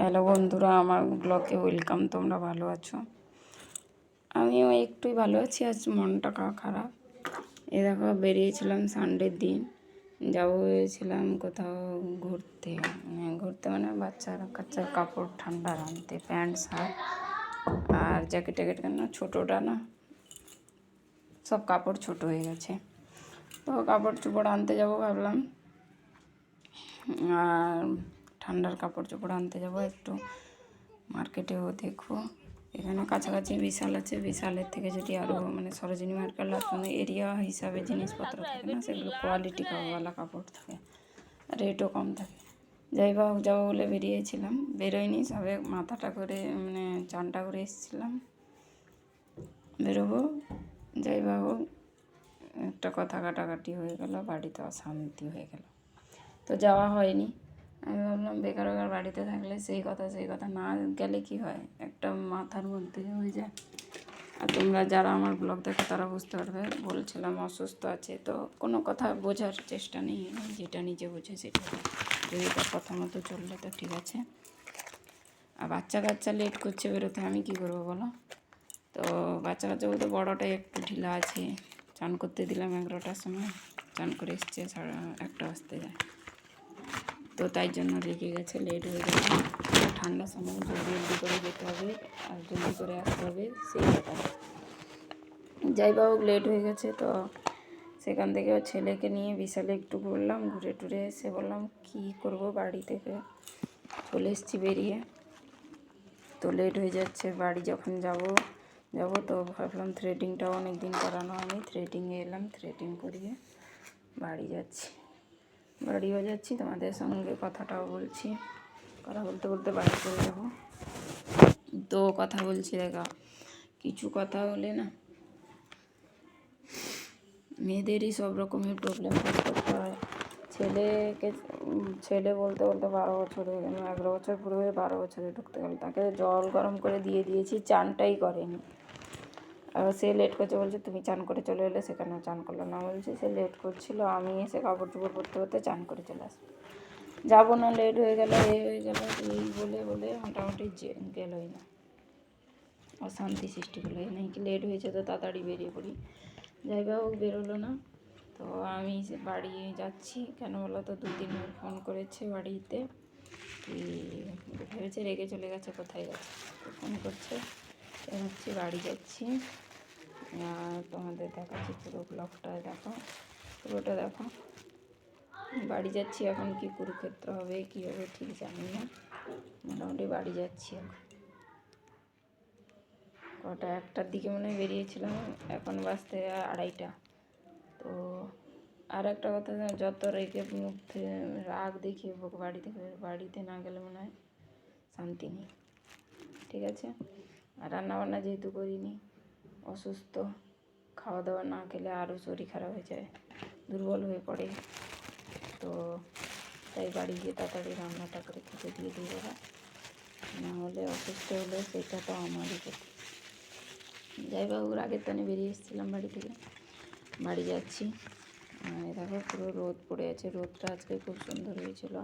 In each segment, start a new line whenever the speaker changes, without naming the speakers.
Hello বন্ধুরা, আমার ব্লগে ওয়েলকাম তোমরা ভালো আছো? আমিও একটুই ভালো আছি, আজ মনটা খারাপ। এ দেখো, বেরিয়েছিলাম সানডের দিন। যাব ভেবেছিলাম কোথাও ঘুরতে। মানে ঘুরতে মানে বাচ্চার, কাচ্চার কাপড় ঠান্ডা আনতে প্যান্ট, শার্ট আর জ্যাকেট ট্যাকেট কেন ছোটোটা না, সব কাপড় ছোট হয়ে গেছে। তো কাপড় চোপড় আনতে যাব ভাবলাম। আর ঠান্ডার কাপড় চোপড় আনতে যাব একটু। মার্কেটেও দেখব এখানে কাছাকাছি বিশাল আছে। বিশালের থেকে যদি আরও মানে সরোজিনী মার্কেট এরিয়া হিসাবে জিনিসপত্র থাকে না, সেগুলো কোয়ালিটি কাপড়ওয়ালা কাপড় থাকে। রেটও কম থাকে। যাই বা যাব বলে বেরিয়েছিলাম। বেরোয়নি, সবে মাথাটা করে মানে চানটা করে এসেছিলাম। বেরোবো। যাই বা হোক, একটা কথা কাটাকাটি হয়ে গেল, বাড়িতে অশান্তি হয়ে গেল। তো যাওয়া হয়নি। আমি ভাবলাম, বেকার বেকার বাড়িতে থাকলে সেই কথা সেই কথা। না গেলে কি হয়? একটা মাথার মধ্যে হয়ে যায়। আর তোমরা যারা আমার ব্লগ দেখো, তারা বুঝতে পারবে, বলছিলাম অসুস্থ আছে। তো কোনো কথা বোঝার চেষ্টা নেই। যেটা নিজে বুঝে সেটা যদি তার কথা মতো চললে তো ঠিক আছে। আর বাচ্চা কাচ্চা লেট করছে বেরোতে, আমি কি করব বলো? তো বাচ্চা কাচ্চা বলতে বড়োটাই একটু ঢিলা আছে। চান করতে দিলাম এগারোটার সময়। চান করে এসছে সাড়ে একটা বাজতে যায়। তো তাই জন্য রেগে গেছে লেট হয়ে গেছে। ঠান্ডার সময়, জলদি জলদি করে যেতে হবে, আর জলদি করে আসতে হবে, সেই ব্যাপার। যাই বা হোক লেট হয়ে গেছে তো সেখান থেকে ছেলেকে নিয়ে বিশালে একটু ঘুরলাম, ঘুরে টুরে এসে বললাম, কী করব বাড়ি থেকে? চলে এসেছি বেরিয়ে। তো লেট হয়ে যাচ্ছে, বাড়ি যখন যাব যাব তো ভাবলাম থ্রেডিংটাও অনেক দিন করানো হয়নি। থ্রেডিংয়ে এলাম থ্রেডিং করিয়ে বাড়ি যাচ্ছি। বাড়িও যাচ্ছি তোমাদের সঙ্গে কথাটাও বলছি। কথা বলতে বলতে বাড়ি চলে যাব। তো কথা বলছি দেখা, কিছু কথা হলে না, মেয়েদেরই সব রকমের প্রবলেম ফেস করতে হয়। ছেলেকে, ছেলে বলতে বলতে বারো বছর হয়ে গেল, এগারো বছর পুরো হয়ে বারো বছরে ঢুকতে গেল। তাকে জল গরম করে দিয়ে দিয়েছি, চানটাই করেনি। আর সে লেট করছে বলছে, তুমি চান করে চলে এলে সেখানেও চান করল না। বলছে, সে লেট করছিল, আমি এসে কাপড় চোপড় পরতে পরতে চান করে চলে আসব। যাব না লেট হয়ে গেল, এ হয়ে গেল, এই বলে বলে মোটামুটি গেলই না। অশান্তি সৃষ্টি হলো এই নাকি লেট হয়েছে তো তাড়াতাড়ি বেরিয়ে পড়ি। যাই বা হোক, বেরোলো না। তো আমি বাড়ি যাচ্ছি, কেন বলো তো, দু দুদিন ফোন করেছে বাড়িতে। কি, ভেবেছে রেগে চলে গেছে, কোথায় গেছে? ফোন করছে। হচ্ছে বাড়ি যাচ্ছি। আর তোমাদের দেখাচ্ছি পুরো ব্লগটা দেখো। পুরোটা দেখো। বাড়ি যাচ্ছি এখন কি কুরুক্ষেত্র হবে, কী হবে ঠিক জানি না। মোটামুটি বাড়ি যাচ্ছি এখন। কটা, একটার দিকে মনে বেরিয়েছিলাম, এখন বাজতে আড়াইটা। তো আর একটা কথা, যত রেগে মুখে রাগ দেখিয়ে হোক বাড়ি বাড়িতে না গেলে মনে হয় শান্তি নেই। ঠিক আছে? আর রান্নাবান্না যেহেতু করিনি, অসুস্থ খাওয়া দাওয়া না খেলে আরও শরীর খারাপ হয়ে যায়, দুর্বল হয়ে পড়ে। তো তাই বাড়ি গিয়ে তাড়াতাড়ি রান্নাটা করে খেতে দিয়ে দিই ওরা না হলে অসুস্থ হলে সেটা তো আমারই ক্ষতি। যাই বা ওর আগের তানে বেরিয়ে এসেছিলাম বাড়ি থেকে। বাড়ি যাচ্ছি। দেখো পুরো রোদ পড়ে আছে, রোদটা আজকে খুব সুন্দর হয়েছিল।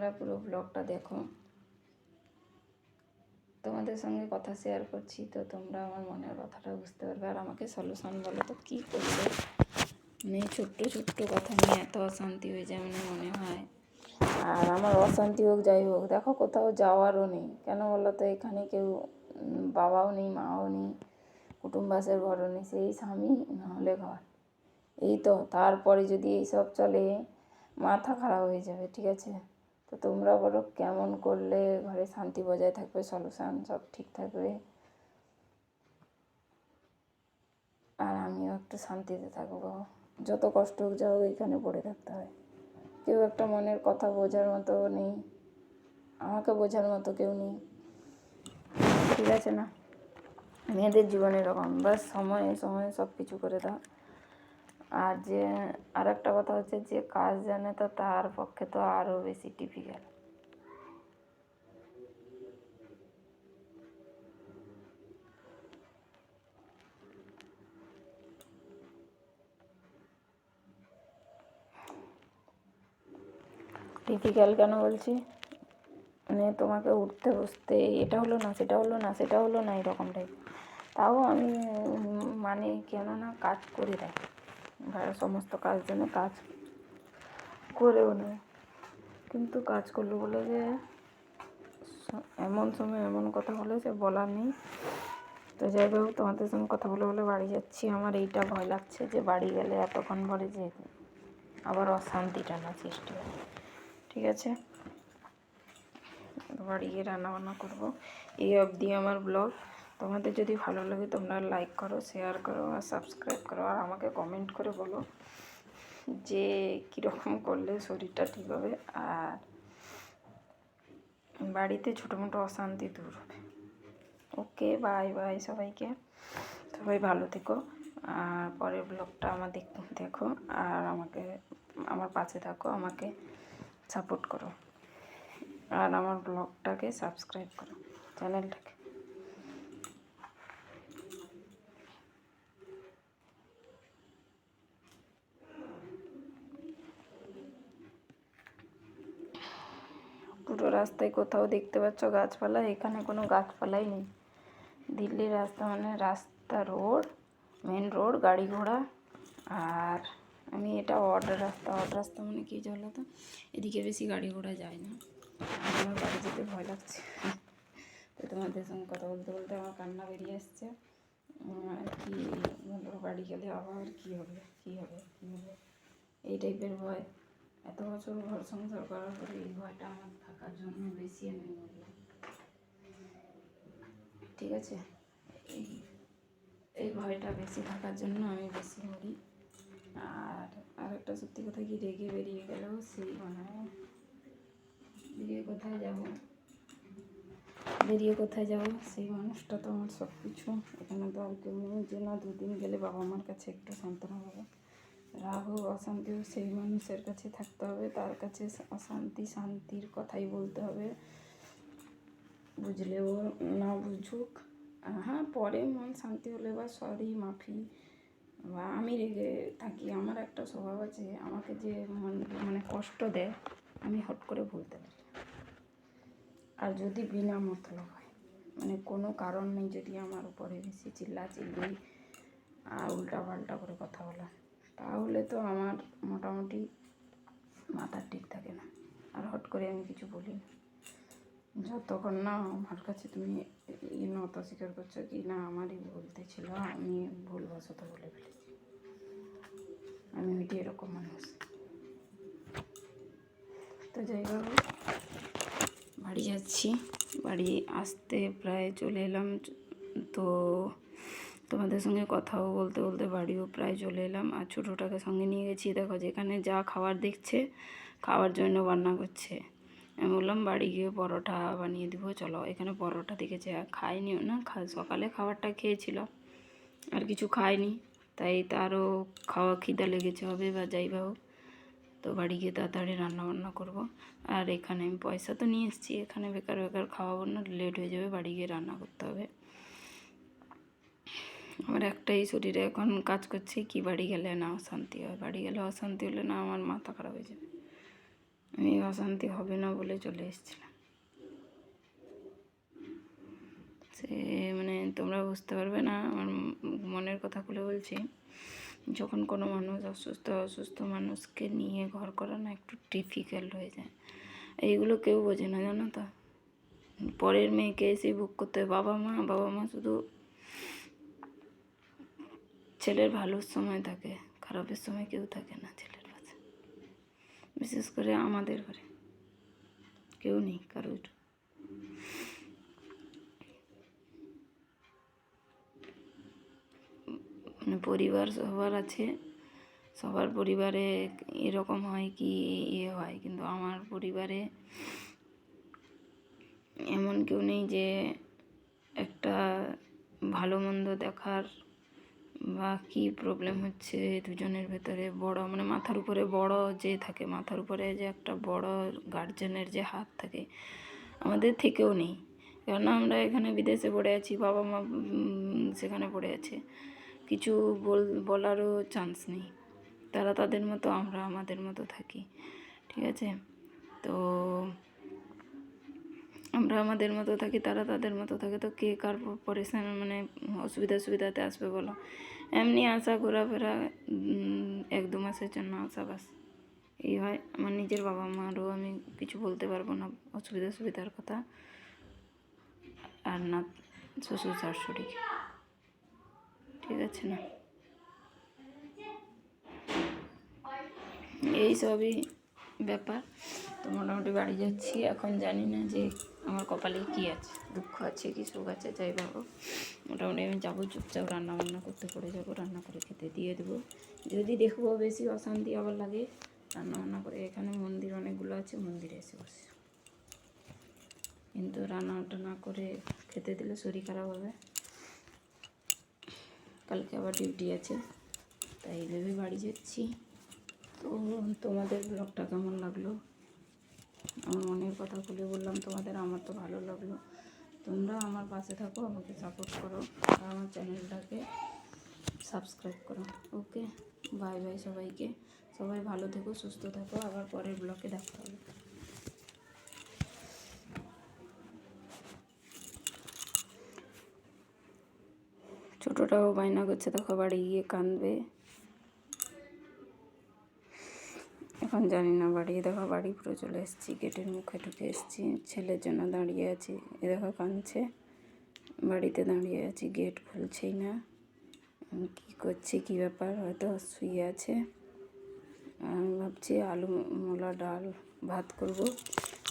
তোমরা পুরো ব্লগটা দেখো। তোমাদের সঙ্গে কথা শেয়ার করছি, তো তোমরা আমার মনের কথাটা বুঝতে পারবে। আর আমাকে সলিউশন বলো তো, কী করবে? মানে ছোট্ট ছোট্ট কথা নিয়ে এত অশান্তি হয়ে যায় মানে মনে হয়। আর আমার অশান্তি হোক, যাই হোক, দেখো কোথাও যাওয়ারও নেই। কেন বলো তো, এখানে কেউ বাবাও নেই, মাও নেই, কুটুম্বাসের ঘরও নেই, সেই স্বামী নাহলে ঘর। এই তো, তারপরে যদি এইসব চলে, মাথা খারাপ হয়ে যাবে, ঠিক আছে? তো তোমরা বলো কেমন করলে ঘরে শান্তি বজায় থাকবে সলিউশন সব ঠিক থাকবে? আর আমিও একটু শান্তিতে থাকব। যত কষ্ট হোক, যা হোক, এখানে পড়ে থাকতে হয়। কেউ একটা মনের কথা বোঝার মতো নেই। আমাকে বোঝার মতো কেউ নেই। ঠিক আছে না? মেয়েদের জীবনে এরকম। বাস সময়ে সময়ে সব কিছু করে দাও। আর যে আর একটা কথা হচ্ছে যে কাজ জানে তো তার পক্ষে তো আরও বেশি ডিফিকাল্ট ডিফিকাল্ট কেন বলছি? মানে তোমাকে উঠতে বসতে, এটা হলো না, সেটা হলো না, সেটা হলো না এরকম টাইপ তাও আমি মানে কেন না কাজ করে থাকি। সমস্ত কাজ জন্য কাজ করেও নেয়। কিন্তু কাজ করল বলে যে এমন সময় এমন কথা বলে যে বলার নেই। তো যাই হোক, তোমাদের সঙ্গে কথা বলে বলে বাড়ি যাচ্ছি। আমার এইটা ভয় লাগছে যে বাড়ি গেলে এতক্ষণ পরে যে আবার অশান্তিটা না সৃষ্টি হয়। ঠিক আছে? বাড়ি গিয়ে রান্নাবান্না করব। এই অবধি আমার ব্লগ। তোমাদের যদি ভালো লাগে তোমরা লাইক করো শেয়ার করো আর সাবস্ক্রাইব করো। আর আমাকে কমেন্ট করে বলো যে কীরকম করলে শরীরটা ঠিক হবে। আর বাড়িতে ছোটো মোটো অশান্তি দূর হবে। ওকে বাই বাই সবাইকে। সবাই ভালো থেকো। আর পরের ব্লগটা আমার দেখো আর আমাকে, আমার পাশে থাকো, আমাকে সাপোর্ট করো। আর আমার ব্লগটাকে সাবস্ক্রাইব করো। চ্যানেলটাকে পুরো রাস্তায় কোথাও দেখতে পাচ্ছ গাছপালা, এখানে কোনো গাছপালাই নেই। দিল্লির রাস্তা মানে রাস্তা রোড মেন রোড গাড়ি ঘোড়া। আর আমি এটা অড রাস্তা অড রাস্তা মানে কী বলো তো? এদিকে বেশি গাড়ি ঘোড়া যায় না। আমার বাড়ি যেতে ভয় লাগছে। তো তোমাদের সঙ্গে কথা বলতে বলতে আমার কান্না বেরিয়ে এসছে আর কি বাড়ি গেলে আবার কি হবে কি হবে কি হবে? এই টাইপের ভয়। এত বছর ঘর সংসার করার পরে এই ভয়টা আমার থাকার জন্য বেশি আমি বললাম। ঠিক আছে? এই এই ভয়টা বেশি থাকার জন্য আমি বেশি মরি। আর আরেকটা সত্যি কথা কি, রেগে বেরিয়ে গেলেও সেই মানে বেরিয়ে কোথায় যাব? বেরিয়ে কোথায় যাব? সেই মানুষটা তো আমার সব কিছু এখানে তো আর কেউ নেই। যে না দুদিন গেলে বাবা মার কাছে একটু সান্ত্বনা পাবো রাগ হোক অশান্তি হোক সেই মানুষের কাছে থাকতে হবে, তার কাছে অশান্তি শান্তির কথাই বলতে হবে। বুঝলেও না বুঝুক। হ্যাঁ পরে মন শান্তি হলে বা সরি, মাফি বা আমি রেগে থাকি, আমার একটা স্বভাব আছে, আমাকে যে মন- মানে কষ্ট দেয়, আমি হট করে ভুলতে পারি। আর যদি বিনা মতলব হয় মানে কোনো কারণ নেই যদি আমার উপরে বেশি চিল্লা চিল্লি আর উল্টা পাল্টা করে কথা বলা তাহলে তো আমার মোটামুটি মাথা ঠিক থাকে না। আর হট করে আমি কিছু বলি না। যতক্ষণ না আমার কাছে তুমি ই নত স্বীকার করছ কি না আমারই বলতে ছিল, আমি ভুলবশত বলে ফেলেছি। আমি ওইটি এরকম মানুষ। তো যাই হোক, বাড়ি যাচ্ছি। বাড়ি আসতে প্রায় চলে এলাম, তো তোমাদের সঙ্গে কথাও বলতে বলতে বাড়িও প্রায় চলে এলাম। আর ছোটোটাকে সঙ্গে নিয়ে গেছি। দেখো যেখানে যা খাবার দেখছে খাওয়ার জন্য রান্না করছে। আমি বললাম, বাড়ি গিয়ে পরোটা বানিয়ে দিব। চলো, এখানে পরোটা দেখেছে। আর খাইনিও না সকালে খাবারটা খেয়েছিল। আর কিছু খায়নি তাই তারও খাওয়া খিদা লেগেছে হবে বা যাই বা হোক। তো বাড়ি গিয়ে তাড়াতাড়ি রান্না বান্না করব। আর এখানে আমি পয়সা তো নিয়ে এসেছি। এখানে বেকার বেকার খাওয়াবো না, লেট হয়ে যাবে। বাড়ি গিয়ে রান্না করতে হবে। আমার একটাই শরীরে এখন কাজ করছে, কি বাড়ি গেলে না অশান্তি হয়, বাড়ি গেলে অশান্তি হলে না আমার মাথা খারাপ হয়ে যাবে। আমি অশান্তি হবে না বলে চলে এসেছিলাম। সে মানে তোমরা বুঝতে পারবে না, আমার মনের কথা খুলে বলছি, যখন কোনো মানুষ অসুস্থ অসুস্থ মানুষকে নিয়ে ঘর করা না একটু ডিফিকাল্ট হয়ে যায়। এইগুলো কেউ বোঝে না, জানো তো? পরের মেয়েকে এসে বুক করতে হয়, বাবা মা বাবা মা শুধু ছেলের ভালোর সময় থাকে, খারাপের সময় কেউ থাকে না ছেলের পাশে বিশেষ করে আমাদের ঘরে। কেউ নেই কারোর। মানে পরিবার সবার আছে, সবার পরিবারে এরকম হয় কি ইয়ে হয়, কিন্তু আমার পরিবারে এমন কেউ নেই যে একটা ভালো মন্দ দেখার বা কী প্রবলেম হচ্ছে দুজনের ভেতরে? বড় মানে মাথার উপরে বড় যে থাকে, মাথার উপরে যে একটা বড় গার্জেনের যে হাত থাকে, আমাদের থেকেও নেই। কেননা আমরা এখানে বিদেশে পড়ে আছি, বাবা মা সেখানে পড়ে আছে। কিছু বল, বলারও চান্স নেই। তারা তাদের মতো, আমরা আমাদের মতো থাকি। ঠিক আছে? তো আমরা আমাদের মতো থাকি, তারা তাদের মতো থাকে, তো কে কার পরেশান মানে অসুবিধা সুবিধাতে আসবে বলো? এমনি আসা, ঘোরাফেরা এক দু মাসের জন্য আসা বাস। এই হয়। আমার নিজের বাবা মারও আমি কিছু বলতে পারব না, অসুবিধা সুবিধার কথা। আর না, শ্বশুর শাশুড়ি। ঠিক আছে না? এই সবই ব্যাপার। তো মোটামুটি বাড়ি যাচ্ছি। এখন জানি না যে আমার কপালে কী আছে। দুঃখ আছে কি, সুখ আছে, যাই ভাবো। মোটামুটি আমি যাব, চুপচাপ রান্না বান্না করতে পড়ে যাব, রান্না করে খেতে দিয়ে দেবো। যদি দেখব বেশি অশান্তি আবার লাগে রান্না বান্না করে। এখানে মন্দির অনেকগুলো আছে, মন্দিরে এসে বসে। কিন্তু রান্নাটা না করে খেতে দিলে শরীর খারাপ হবে। কালকে আবার ডিউটি আছে, তাই ভেবে বাড়ি যাচ্ছি। তো তোমাদের ব্লগটা কেমন লাগল? আমার মনের কথা খুলে বললাম, তোমাদের আমার তো ভালো লাগল। তোমরা আমার পাশে থাকো, আমাকে সাপোর্ট করো, আর আমার চ্যানেলটাকে সাবস্ক্রাইব করো। ওকে বাই বাই সবাইকে। সবাই ভালো থেকো, সুস্থ থাকো। আবার পরের ব্লগে দেখা হবে। ছোটোটাও বায়না করছে, দেখো বাড়ি গিয়ে কাঁদবে। এখন জানি না, বাড়ি দেখো বাড়ি পুরো চলে এসেছি, গেটের মুখে ঢুকে এসেছি, ছেলের জন্য দাঁড়িয়ে আছি, এ দেখো কাঁদছে, বাড়িতে দাঁড়িয়ে আছি, গেট খুলছেই না কী করছি, কী ব্যাপার, হয়তো শুয়ে আছে আমি ভাবছি আলু মোলা ডাল ভাত করব,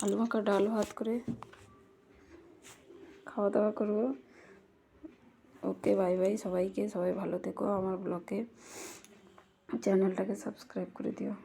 আলু মাখা ডাল ভাত করে খাওয়া দাওয়া করব, ওকে বাই বাই সবাইকে, সবাই ভালো থেকো আমার ব্লগে, চ্যানেলটাকে সাবস্ক্রাইব করে দিও।